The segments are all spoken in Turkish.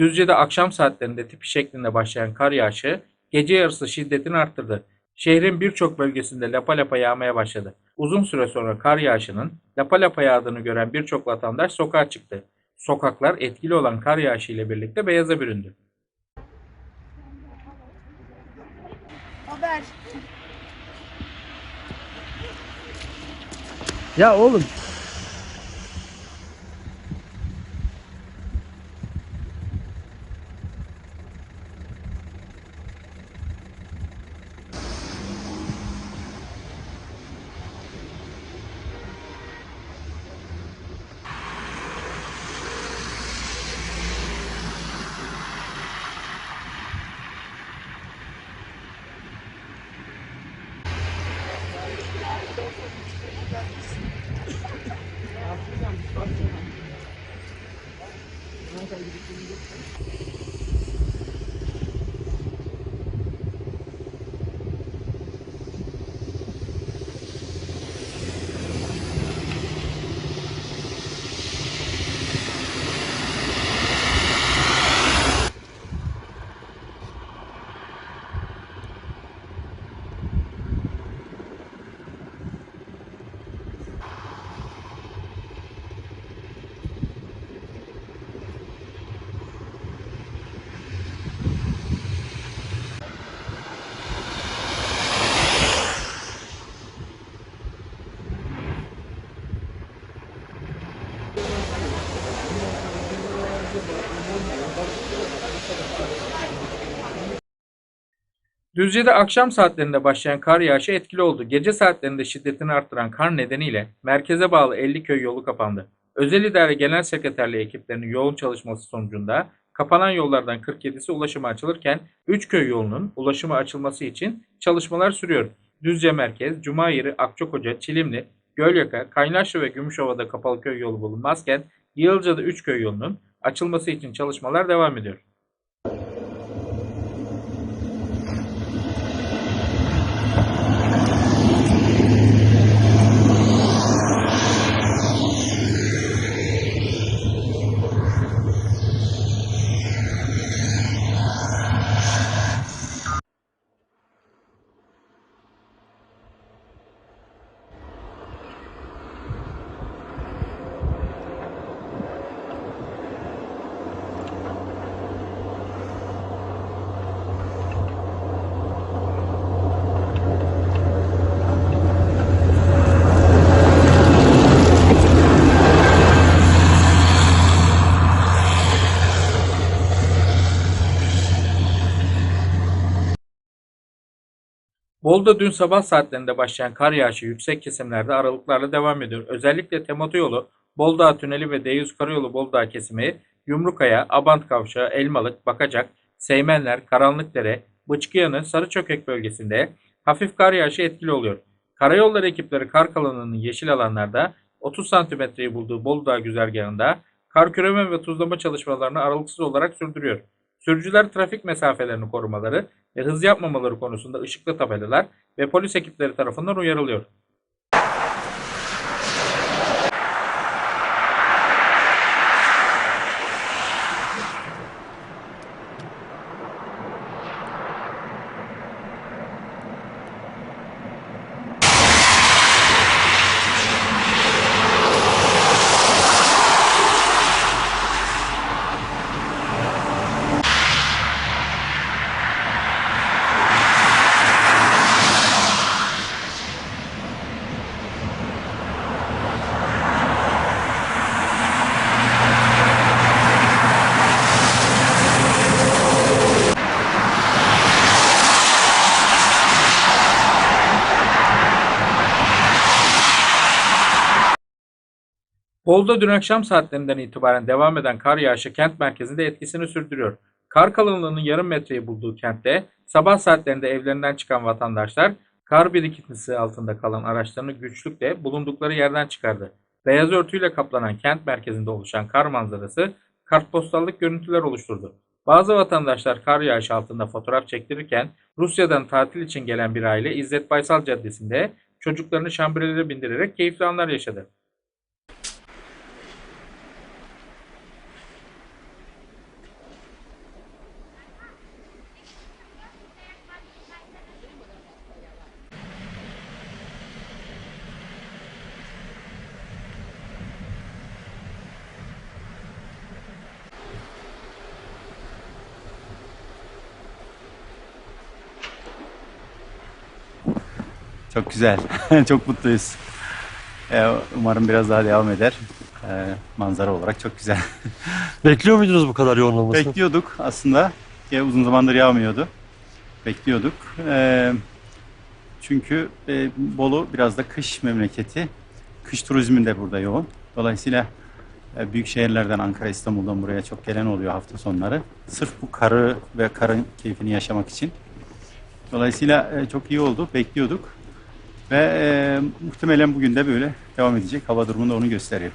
Düzce'de akşam saatlerinde tipi şeklinde başlayan kar yağışı gece yarısı şiddetini arttırdı. Şehrin birçok bölgesinde lapa lapa yağmaya başladı. Uzun süre sonra kar yağışının lapa lapa yağdığını gören birçok vatandaş sokağa çıktı. Sokaklar etkili olan kar yağışı ile birlikte beyaza büründü. Haber. Ya oğlum Düzce'de akşam saatlerinde başlayan kar yağışı etkili oldu. Gece saatlerinde şiddetini arttıran kar nedeniyle merkeze bağlı 50 köy yolu kapandı. Özel İdare Genel Sekreterliği ekiplerinin yoğun çalışması sonucunda kapanan yollardan 47'si ulaşıma açılırken 3 köy yolunun ulaşıma açılması için çalışmalar sürüyor. Düzce Merkez, Cumayeri, Akçakoca, Çilimli, Gölyaka, Kaynaşlı ve Gümüşova'da kapalı köy yolu bulunmazken Yığılca'da 3 köy yolunun açılması için çalışmalar devam ediyor. Bolu'da dün sabah saatlerinde başlayan kar yağışı yüksek kesimlerde aralıklarla devam ediyor. Özellikle Temoto yolu, Boldağ Tüneli ve D100 Karayolu Boldağ kesimi, Yumrukaya, Abant Kavşağı, Elmalık, Bakacak, Seymenler, Karanlıkdere, Bıçkıyanı, Sarıçökek bölgesinde hafif kar yağışı etkili oluyor. Karayolları ekipleri kar kalanının yeşil alanlarda 30 santimetreyi bulduğu Boldağ güzergahında kar küreme ve tuzlama çalışmalarını aralıksız olarak sürdürüyor. Sürücüler trafik mesafelerini korumaları ve hız yapmamaları konusunda ışıklı tabelalar ve polis ekipleri tarafından uyarılıyor. Bolu'da dün akşam saatlerinden itibaren devam eden kar yağışı kent merkezinde etkisini sürdürüyor. Kar kalınlığının yarım metreyi bulduğu kentte sabah saatlerinde evlerinden çıkan vatandaşlar kar birikintisi altında kalan araçlarını güçlükle bulundukları yerden çıkardı. Beyaz örtüyle kaplanan kent merkezinde oluşan kar manzarası kartpostallık görüntüler oluşturdu. Bazı vatandaşlar kar yağışı altında fotoğraf çektirirken Rusya'dan tatil için gelen bir aile İzzet Baysal Caddesi'nde çocuklarını şambirelere bindirerek keyifli anlar yaşadı. Çok güzel. çok mutluyuz. Ee, umarım biraz daha devam eder. Ee, manzara olarak çok güzel. Bekliyor muydunuz bu kadar yoğun olmasını? Bekliyorduk aslında. Ya uzun zamandır yağmıyordu. Bekliyorduk. Ee, çünkü e, Bolu biraz da kış memleketi. Kış turizmi de burada yoğun. Dolayısıyla e, büyük şehirlerden Ankara, İstanbul'dan buraya çok gelen oluyor hafta sonları. Sırf bu karı ve karın keyfini yaşamak için. Dolayısıyla e, çok iyi oldu. Bekliyorduk. Ve e, muhtemelen bugün de böyle devam edecek. Hava durumu da onu gösteriyor.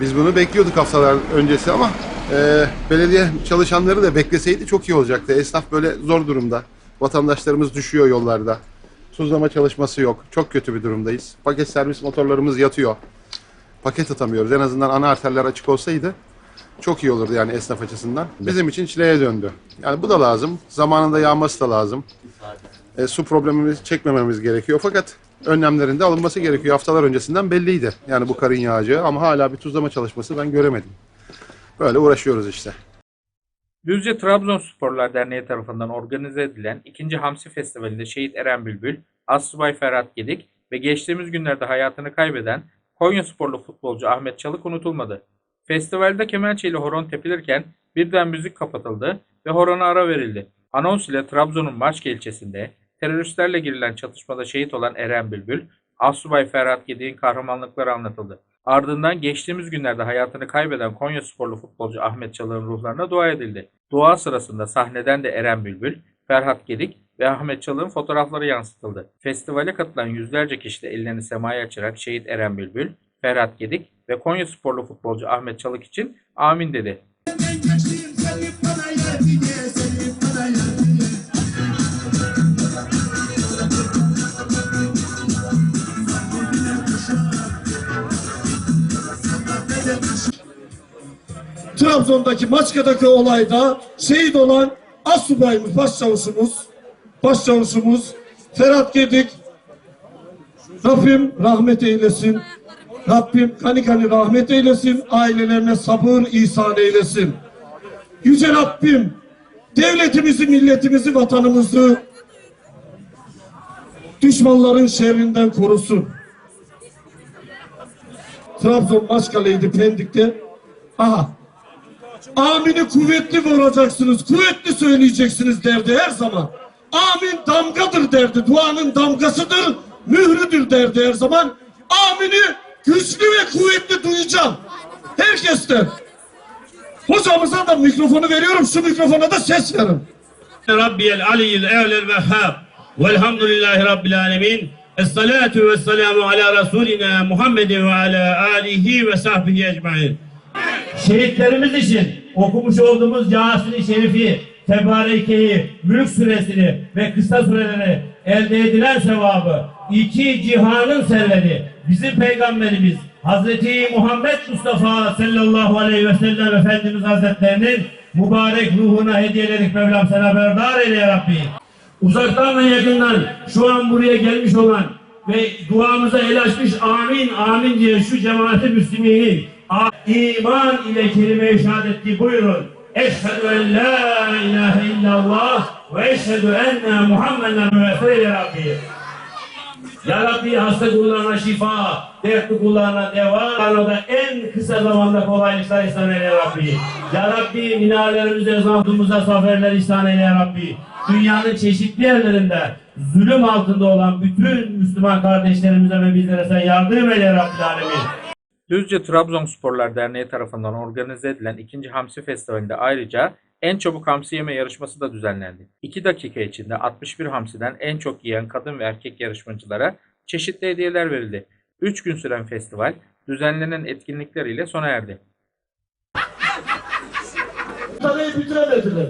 Biz bunu bekliyorduk haftalar öncesi ama e, belediye çalışanları da bekleseydi çok iyi olacaktı. Esnaf böyle zor durumda. Vatandaşlarımız düşüyor yollarda. Tuzlama çalışması yok. Çok kötü bir durumdayız. Paket servis motorlarımız yatıyor. Paket atamıyoruz. En azından ana arterler açık olsaydı çok iyi olurdu yani esnaf açısından. Bizim için çileye döndü. Yani bu da lazım. Zamanında yağması da lazım. E, su problemimizi çekmememiz gerekiyor. Fakat önlemlerinde alınması gerekiyor. Haftalar öncesinden belliydi. Yani bu karın yağacağı ama hala bir tuzlama çalışması ben göremedim. Böyle uğraşıyoruz işte. Düzce Trabzonsporlar Derneği tarafından organize edilen 2. Hamsi Festivali'nde Şehit Eren Bülbül, Assubay Ferhat Gedik ve geçtiğimiz günlerde hayatını kaybeden Konya sporlu futbolcu Ahmet Çalık unutulmadı. Festivalde kemençe ile horon tepilirken birden müzik kapatıldı ve horona ara verildi. Anons ile Trabzon'un Maçka ilçesinde teröristlerle girilen çatışmada şehit olan Eren Bülbül, Assubay Ferhat Gedik'in kahramanlıkları anlatıldı. Ardından geçtiğimiz günlerde hayatını kaybeden Konya sporlu futbolcu Ahmet Çalık'ın ruhlarına dua edildi. Dua sırasında sahneden de Eren Bülbül, Ferhat Gedik ve Ahmet Çalık'ın fotoğrafları yansıtıldı. Festivale katılan yüzlerce kişi de ellerini semaya açarak şehit Eren Bülbül, Ferhat Gedik ve Konya sporlu futbolcu Ahmet Çalık için amin dedi. Trabzon'daki Maçka'daki olayda şehit olan Asubayımız, başçavuşumuz, başçavuşumuz Ferhat Gedik Rabbim rahmet eylesin. Rabbim kani kani rahmet eylesin. Ailelerine sabır ihsan eylesin. Yüce Rabbim devletimizi, milletimizi, vatanımızı düşmanların şerrinden korusun. Trabzon Maçkale'ydi Pendik'te. Aha Amini kuvvetli vuracaksınız, kuvvetli söyleyeceksiniz derdi her zaman. Amin damgadır derdi, duanın damgasıdır, mührüdür derdi her zaman. Amini güçlü ve kuvvetli duyacağım. Herkesten. Hocamıza da mikrofonu veriyorum, şu mikrofona da ses verin. Rabbiyel aliyyil evlel vehhab. Velhamdülillahi Rabbil alemin. Esselatu vesselamu ala Resulina Muhammedin ve ala alihi ve sahbihi ecmain. Şehitlerimiz için okumuş olduğumuz Yasin-i Şerifi, Tebareke'yi, Mülk Suresini ve kısa sureleri elde edilen sevabı, iki cihanın serveri, bizim Peygamberimiz Hazreti Muhammed Mustafa sallallahu aleyhi ve sellem Efendimiz Hazretlerinin mübarek ruhuna hediye ederek Mevlam sana berdar eyle ya Rabbi. Uzaktan ve yakından şu an buraya gelmiş olan ve duamıza el açmış amin amin diye şu cemaati müsliminin a- iman ile kelime-i şehadeti buyurun. Eşhedü en la ilahe illallah ve eşhedü enne Muhammeden müessere ya Rabbi. Ya Rabbi hasta kullarına şifa, dertli kullarına deva, da en kısa zamanda kolaylıklar ihsan eyle ya Rabbi. Ya Rabbi minarelerimize, zaftımıza zaferler ihsan eyle ya Rabbi. Dünyanın çeşitli yerlerinde zulüm altında olan bütün Müslüman kardeşlerimize ve bizlere sen yardım eyle ya Rabbi alemin. Düzce Trabzonsporlar Derneği tarafından organize edilen 2. Hamsi Festivali'nde ayrıca en çabuk hamsi yeme yarışması da düzenlendi. 2 dakika içinde 61 hamsiden en çok yiyen kadın ve erkek yarışmacılara çeşitli hediyeler verildi. 3 gün süren festival düzenlenen etkinlikler ile sona erdi. Taneyi bitiremediler.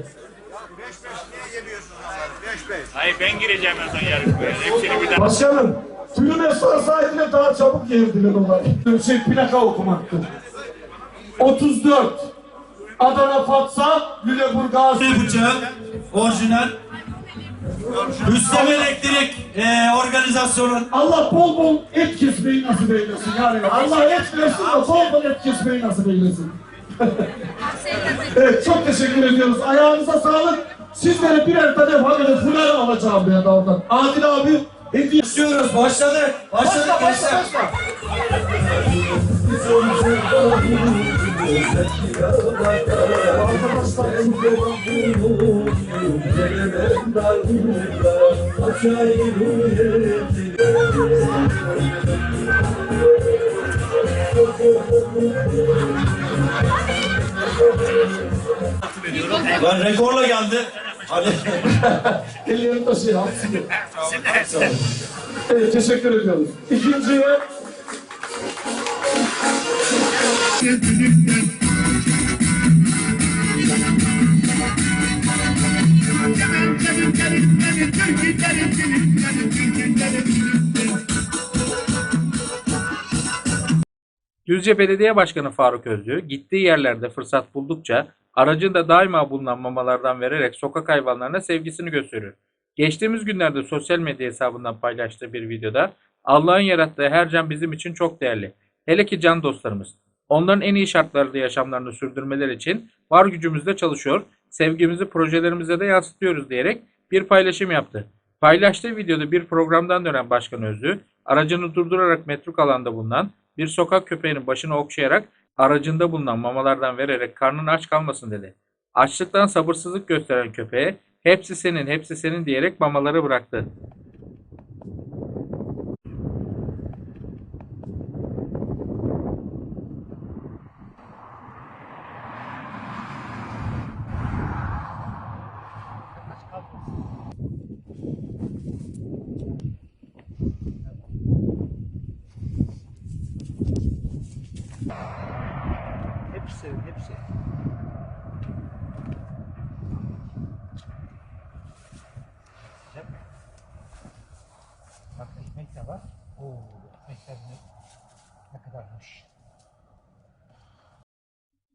Hayır ben gireceğim en son yarışmaya. Hepsini bir daha. Başkanım, esnaf sahibine daha çabuk yerdiler olay. Şey plaka okumaktı. 34. Adana Fatsa, Lüleburgaz. bıçağı orijinal Rüstem Elektrik e, organizasyonun Allah bol bol et kesmeyi nasip eylesin yani. Allah et versin de bol bol et kesmeyi nasip eylesin. evet, çok teşekkür ediyoruz. Ayağınıza sağlık. Sizlere birer tane böyle fular alacağım ben oradan. Adil abi hediye istiyoruz. Başladık. Başladık Başla, başla, gençler. başla. Lan rekorla geldi. Ellerini hapsini. Evet, teşekkür ediyoruz. İkinciye Düzce Belediye Başkanı Faruk Özlü gittiği yerlerde fırsat buldukça aracında daima bulunan mamalardan vererek sokak hayvanlarına sevgisini gösteriyor. Geçtiğimiz günlerde sosyal medya hesabından paylaştığı bir videoda Allah'ın yarattığı her can bizim için çok değerli. Hele ki can dostlarımız. Onların en iyi şartlarda yaşamlarını sürdürmeleri için var gücümüzle çalışıyor, sevgimizi projelerimize de yansıtıyoruz diyerek bir paylaşım yaptı. Paylaştığı videoda bir programdan dönen Başkan Özlü, aracını durdurarak metruk alanda bulunan bir sokak köpeğinin başını okşayarak aracında bulunan mamalardan vererek karnın aç kalmasın dedi. Açlıktan sabırsızlık gösteren köpeğe hepsi senin hepsi senin diyerek mamaları bıraktı.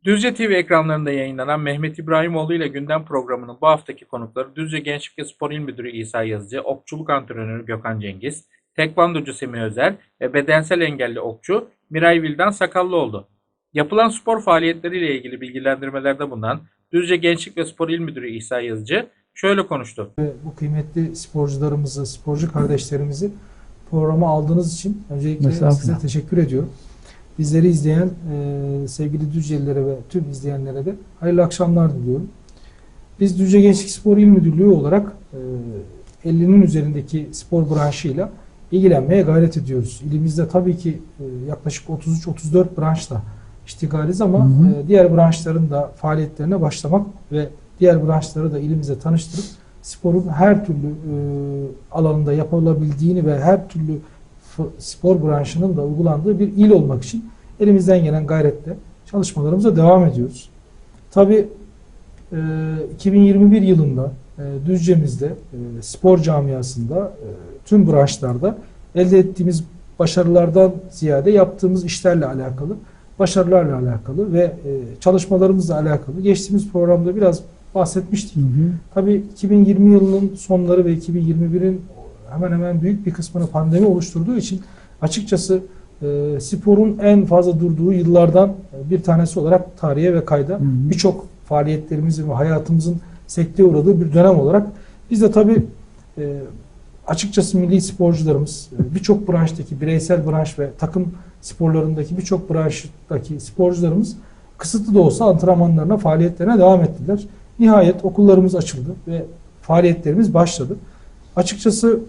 Düzce TV ekranlarında yayınlanan Mehmet İbrahimoğlu ile Gündem programının bu haftaki konukları Düzce Gençlik ve Spor İl Müdürü İsa Yazıcı, okçuluk antrenörü Gökhan Cengiz, tekvandocu Semih Özel ve bedensel engelli okçu Miray Vildan Sakallı oldu. Yapılan spor faaliyetleriyle ilgili bilgilendirmelerde bulunan Düzce Gençlik ve Spor İl Müdürü İsa Yazıcı şöyle konuştu. bu kıymetli sporcularımızı, sporcu kardeşlerimizi programa aldığınız için öncelikle size teşekkür ediyorum. Bizleri izleyen e, sevgili Düzcelilere ve tüm izleyenlere de hayırlı akşamlar diliyorum. Biz Düzce Gençlik Spor İl Müdürlüğü olarak e, 50'nin üzerindeki spor branşıyla ilgilenmeye gayret ediyoruz. İlimizde tabii ki e, yaklaşık 33-34 branşla iştigaliz ama e, diğer branşların da faaliyetlerine başlamak ve diğer branşları da ilimize tanıştırıp sporun her türlü e, alanında yapılabildiğini ve her türlü spor branşının da uygulandığı bir il olmak için elimizden gelen gayretle çalışmalarımıza devam ediyoruz. Tabii e, 2021 yılında e, Düzce'mizde e, spor camiasında e, tüm branşlarda elde ettiğimiz başarılardan ziyade yaptığımız işlerle alakalı, başarılarla alakalı ve e, çalışmalarımızla alakalı geçtiğimiz programda biraz bahsetmiştik. Tabii 2020 yılının sonları ve 2021'in hemen hemen büyük bir kısmını pandemi oluşturduğu için açıkçası e, sporun en fazla durduğu yıllardan e, bir tanesi olarak tarihe ve kayda birçok faaliyetlerimizin ve hayatımızın sekteye uğradığı bir dönem olarak biz de tabii e, açıkçası milli sporcularımız e, birçok branştaki bireysel branş ve takım sporlarındaki birçok branştaki sporcularımız kısıtlı da olsa antrenmanlarına, faaliyetlerine devam ettiler. Nihayet okullarımız açıldı ve faaliyetlerimiz başladı. Açıkçası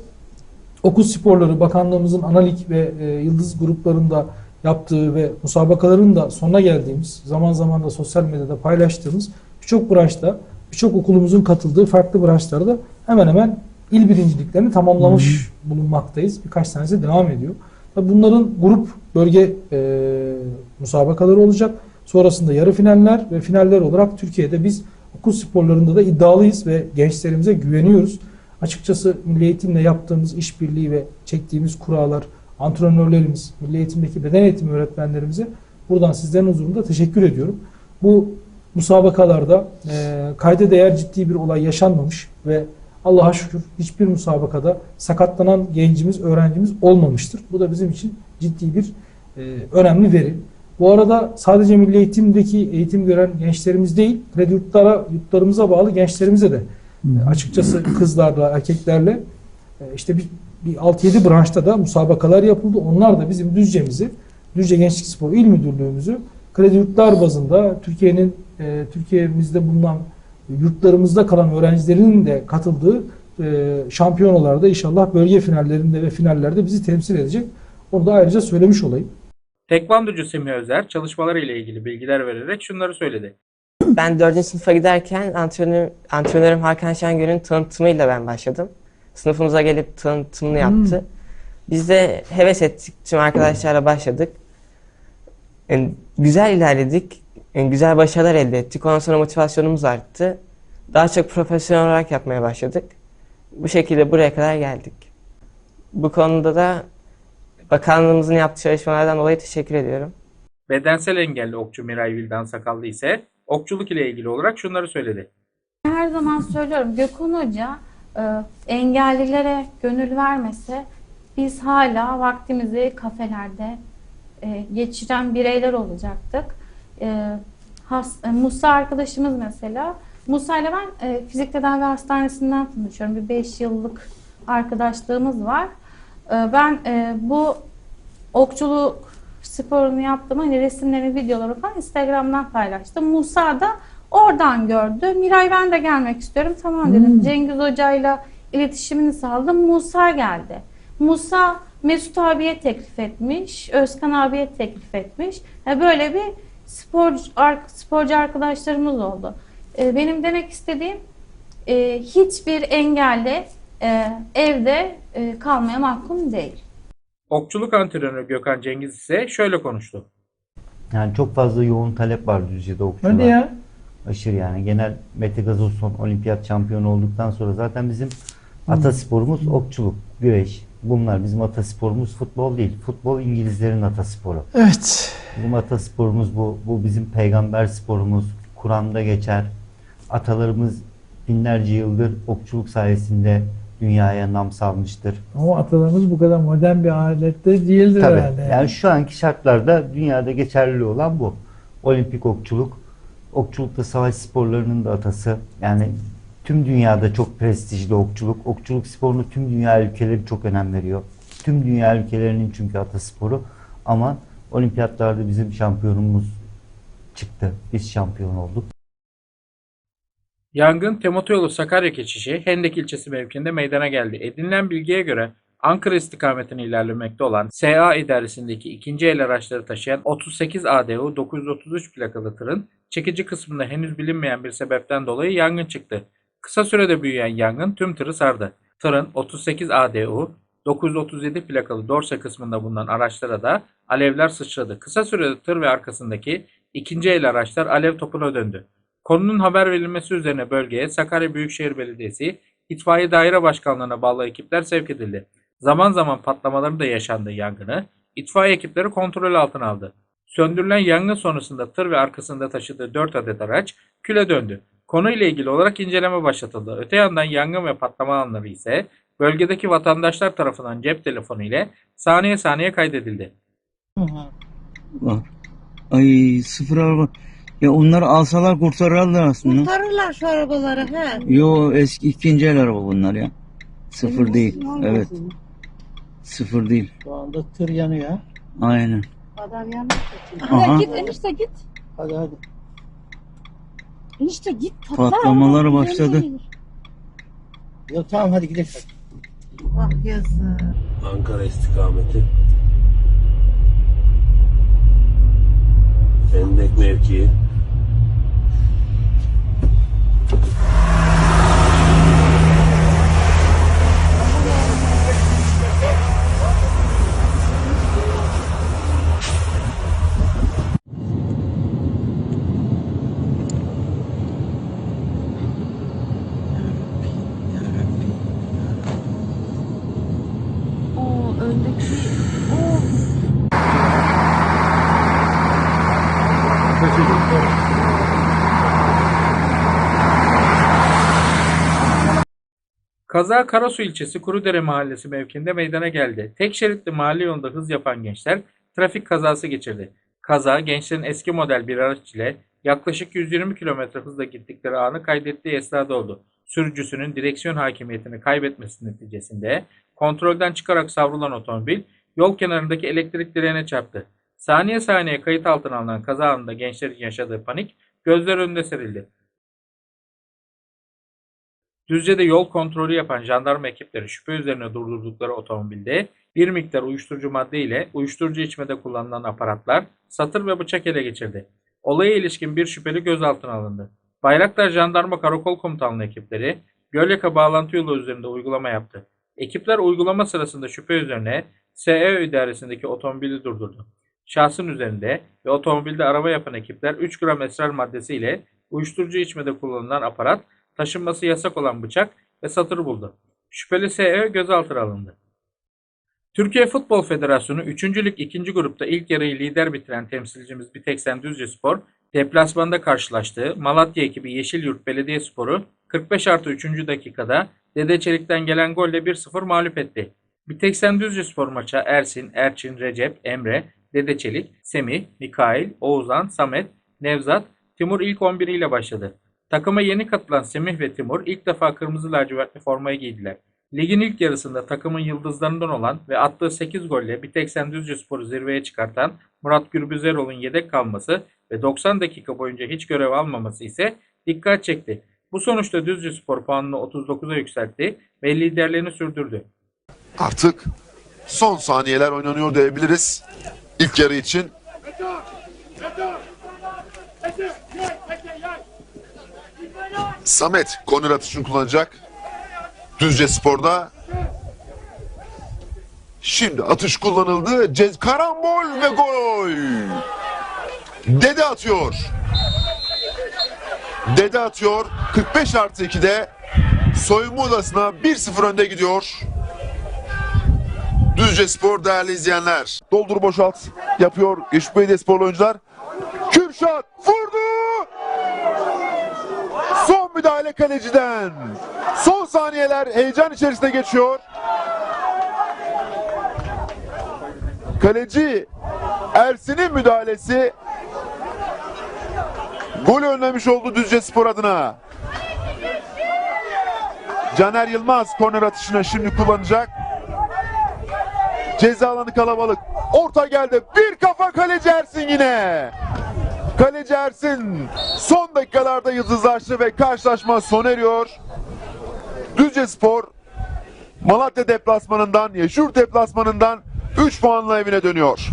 okul sporları bakanlığımızın analik ve e, yıldız gruplarında yaptığı ve musabakaların da sonuna geldiğimiz, zaman zaman da sosyal medyada paylaştığımız birçok branşta, birçok okulumuzun katıldığı farklı branşlarda hemen hemen il birinciliklerini tamamlamış bulunmaktayız. Birkaç tanesi devam ediyor. Tabii Bunların grup bölge e, musabakaları olacak. Sonrasında yarı finaller ve finaller olarak Türkiye'de biz okul sporlarında da iddialıyız ve gençlerimize güveniyoruz. Açıkçası Milli Eğitimle yaptığımız işbirliği ve çektiğimiz kurallar, antrenörlerimiz, Milli Eğitim'deki beden eğitimi öğretmenlerimize buradan sizlerin huzurunda teşekkür ediyorum. Bu musabakalarda e, kayda değer ciddi bir olay yaşanmamış ve Allah'a şükür hiçbir musabakada sakatlanan gencimiz, öğrencimiz olmamıştır. Bu da bizim için ciddi bir e, önemli veri. Bu arada sadece milli eğitimdeki eğitim gören gençlerimiz değil, kredi yurtlara, yurtlarımıza bağlı gençlerimize de açıkçası kızlarla, erkeklerle e, işte bir, bir 6-7 branşta da musabakalar yapıldı. Onlar da bizim Düzce'mizi, Düzce Gençlik Spor İl Müdürlüğümüzü kredi yurtlar bazında Türkiye'nin e, Türkiye'mizde bulunan yurtlarımızda kalan öğrencilerin de katıldığı e, şampiyonalarda inşallah bölge finallerinde ve finallerde bizi temsil edecek. Onu da ayrıca söylemiş olayım. Tekvandocu Semih Özer çalışmaları ile ilgili bilgiler vererek şunları söyledi. Ben 4. sınıfa giderken antrenör, antrenörüm Hakan Şengör'ün tanıtımıyla ben başladım. Sınıfımıza gelip tanıtımını yaptı. Biz de heves ettik. Tüm arkadaşlarla başladık. Yani güzel ilerledik. Yani güzel başarılar elde ettik. Ondan sonra motivasyonumuz arttı. Daha çok profesyonel olarak yapmaya başladık. Bu şekilde buraya kadar geldik. Bu konuda da bakanlığımızın yaptığı çalışmalardan dolayı teşekkür ediyorum. Bedensel engelli okçu Miray Vildan Sakallı ise okçuluk ile ilgili olarak şunları söyledi. Her zaman söylüyorum Gökhan Hoca e, engellilere gönül vermese biz hala vaktimizi kafelerde e, geçiren bireyler olacaktık. E, has- e, Musa arkadaşımız mesela Musa ile ben e, fizik tedavi hastanesinden tanışıyorum. Bir 5 yıllık arkadaşlığımız var. E, ben e, bu okçuluk sporunu yaptım. Hani resimlerini, videoları falan Instagram'dan paylaştım. Musa da oradan gördü. Miray ben de gelmek istiyorum. Tamam dedim. Cengiz Hoca'yla iletişimini sağladım. Musa geldi. Musa Mesut abiye teklif etmiş. Özkan abiye teklif etmiş. E, Böyle bir sporcu, sporcu arkadaşlarımız oldu. E, Benim demek istediğim e, hiçbir engelli e, evde e, kalmaya mahkum değil. Okçuluk antrenörü Gökhan Cengiz ise şöyle konuştu. Yani çok fazla yoğun talep var Düzce'de okçular. Hadi ya. Aşırı yani. Genel Mete Gazosson olimpiyat şampiyonu olduktan sonra zaten bizim atasporumuz okçuluk, güreş. Bunlar bizim atasporumuz futbol değil. Futbol İngilizlerin atasporu. Evet. Bizim atasporumuz bu. Bu bizim peygamber sporumuz. Kur'an'da geçer. Atalarımız binlerce yıldır okçuluk sayesinde dünyaya nam salmıştır. Ama atalarımız bu kadar modern bir alette değildir Tabii. herhalde. Yani şu anki şartlarda dünyada geçerli olan bu. Olimpik okçuluk. Okçulukta savaş sporlarının da atası. Yani tüm dünyada çok prestijli okçuluk. Okçuluk sporunu tüm dünya ülkeleri çok önem veriyor. Tüm dünya ülkelerinin çünkü atasporu. Ama olimpiyatlarda bizim şampiyonumuz çıktı. Biz şampiyon olduk. Yangın Temotoyolu Sakarya geçişi Hendek ilçesi mevkinde meydana geldi. Edinilen bilgiye göre Ankara istikametine ilerlemekte olan SA idaresindeki ikinci el araçları taşıyan 38 ADU 933 plakalı tırın çekici kısmında henüz bilinmeyen bir sebepten dolayı yangın çıktı. Kısa sürede büyüyen yangın tüm tırı sardı. Tırın 38 ADU 937 plakalı dorsa kısmında bulunan araçlara da alevler sıçradı. Kısa sürede tır ve arkasındaki ikinci el araçlar alev topuna döndü. Konunun haber verilmesi üzerine bölgeye Sakarya Büyükşehir Belediyesi İtfaiye Daire Başkanlığı'na bağlı ekipler sevk edildi. Zaman zaman patlamaların da yaşandığı yangını itfaiye ekipleri kontrol altına aldı. Söndürülen yangın sonrasında tır ve arkasında taşıdığı 4 adet araç küle döndü. Konuyla ilgili olarak inceleme başlatıldı. Öte yandan yangın ve patlama anları ise bölgedeki vatandaşlar tarafından cep telefonu ile saniye saniye kaydedildi. Ay sıfır araba. Ya onları alsalar kurtarırlar aslında. Kurtarırlar şu arabaları he. Yo eski ikinci el araba bunlar ya. Sıfır değil. Evet. Sıfır değil. Şu anda tır yanıyor. Aynen. Adam yanmış. Aha. Git enişte git. Hadi hadi. Enişte git patlar. Patlamalar ama başladı. yanıyor. Yok tamam hadi gidelim. Bak yazık. Ankara istikameti. Fendek mevkii. Thank you. Kaza Karasu ilçesi Kurudere mahallesi mevkinde meydana geldi. Tek şeritli mahalle yolunda hız yapan gençler trafik kazası geçirdi. Kaza gençlerin eski model bir araç ile yaklaşık 120 km hızla gittikleri anı kaydettiği esnada oldu. Sürücüsünün direksiyon hakimiyetini kaybetmesi neticesinde kontrolden çıkarak savrulan otomobil yol kenarındaki elektrik direğine çarptı. Saniye saniye kayıt altına alınan kaza anında gençlerin yaşadığı panik gözler önünde serildi. Düzce'de yol kontrolü yapan jandarma ekipleri şüphe üzerine durdurdukları otomobilde bir miktar uyuşturucu madde ile uyuşturucu içmede kullanılan aparatlar, satır ve bıçak ele geçirdi. Olaya ilişkin bir şüpheli gözaltına alındı. Bayraktar Jandarma Karakol Komutanlığı ekipleri Gölyaka bağlantı yolu üzerinde uygulama yaptı. Ekipler uygulama sırasında şüphe üzerine SE idaresindeki otomobili durdurdu. Şahsın üzerinde ve otomobilde arama yapan ekipler 3 gram esrar maddesi ile uyuşturucu içmede kullanılan aparat, taşınması yasak olan bıçak ve satır buldu. Şüpheli SE gözaltına alındı. Türkiye Futbol Federasyonu 3. Lig 2. grupta ilk yarıyı lider bitiren temsilcimiz Biteksen Düzcespor, deplasmanda karşılaştığı Malatya ekibi Yeşilyurt Belediyespor'u 45 artı 3. dakikada Dede Çelik'ten gelen golle 1-0 mağlup etti. Biteksen Düzcespor maça Ersin, Erçin, Recep, Emre, Dede Çelik, Semih, Mikail, Oğuzhan, Samet, Nevzat, Timur ilk 11 ile başladı. Takıma yeni katılan Semih ve Timur ilk defa kırmızı lacivertli formayı giydiler. Ligin ilk yarısında takımın yıldızlarından olan ve attığı 8 golle Biteksen Düzcespor'u zirveye çıkartan Murat Gürbüzerol'un yedek kalması ve 90 dakika boyunca hiç görev almaması ise dikkat çekti. Bu sonuçta Düzcespor puanını 39'a yükseltti ve liderliğini sürdürdü. Artık son saniyeler oynanıyor diyebiliriz. İlk yarı için. Samet korner atışını kullanacak. Düzce Spor'da. Şimdi atış kullanıldı. Cez karambol ve gol. Dede atıyor. Dede atıyor. 45 artı 2'de soyunma odasına 1-0 önde gidiyor. Düzce Spor değerli izleyenler. Doldur boşalt yapıyor Yeşil Belediye Sporlu oyuncular. Kürşat vurdu. Son müdahale kaleciden. Son saniyeler heyecan içerisinde geçiyor. Kaleci Ersin'in müdahalesi gol önlemiş oldu Düzce Spor adına. Caner Yılmaz korner atışını şimdi kullanacak. Ceza alanı kalabalık. Orta geldi. Bir kafa kaleci Ersin yine. Kaleci Ersin son dakikalarda yıldızlaştı ve karşılaşma sona eriyor. Düzce Spor Malatya deplasmanından, Yeşurt deplasmanından 3 puanla evine dönüyor.